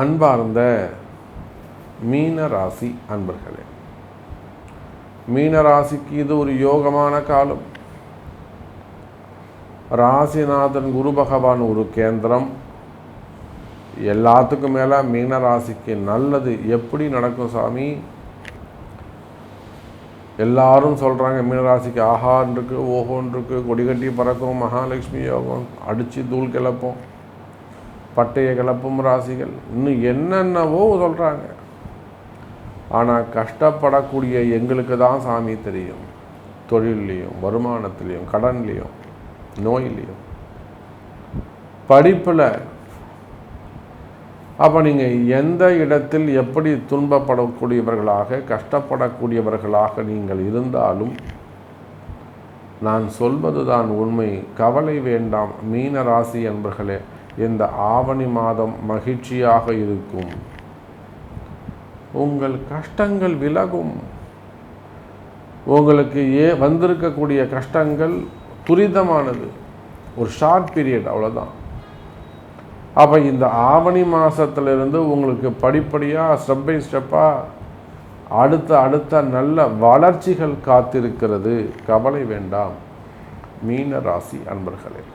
அன்பார்ந்த மீன ராசி அன்பர்களே மீன ராசிக்கு இது ஒரு யோகமான காலம். ராசிநாதன் குரு பகவான் ஒரு கேந்திரம். எல்லாத்துக்கும் மேலே மீன ராசிக்கு நல்லது. எப்படி நடக்கும் சாமி? எல்லாரும் சொல்கிறாங்க மீனராசிக்கு ஆஹான் இருக்குது ஓஹோன் இருக்குது கொடி கட்டி பறக்கும் மகாலட்சுமி யோகம் அடித்து தூள் கிளப்போம். பட்டையை கிளப்பும் ராசிகள். இன்னும் என்னென்னவோ சொல்கிறாங்க ஆனால் கஷ்டப்படக்கூடிய எங்களுக்கு தான் சாமி தெரியும். தொழில்லையும் வருமானத்துலேயும் கடன்லேயும் நோயிலையும். படிப்பில். அப்போ நீங்கள் எந்த இடத்தில் எப்படி துன்பப்படக்கூடியவர்களாக கஷ்டப்படக்கூடியவர்களாக நீங்கள் இருந்தாலும் நான் சொல்வது தான் உண்மை. கவலை வேண்டாம். மீன ராசி என்பர்களே இந்த ஆவணி மாதம் மகிழ்ச்சியாக இருக்கும். உங்கள் கஷ்டங்கள் விலகும். உங்களுக்கு ஏ வந்திருக்கக்கூடிய கஷ்டங்கள் துரிதமானது. ஒரு ஷார்ட் பீரியட் அவ்வளோதான் அப்போ இந்த ஆவணி மாதத்துலேருந்து உங்களுக்கு படிப்படியாக ஸ்டெப் பை ஸ்டெப்பாக அடுத்த அடுத்த நல்ல வளர்ச்சிகள் காத்திருக்கிறது. கவலை வேண்டாம். மீன ராசி அன்பர்களே.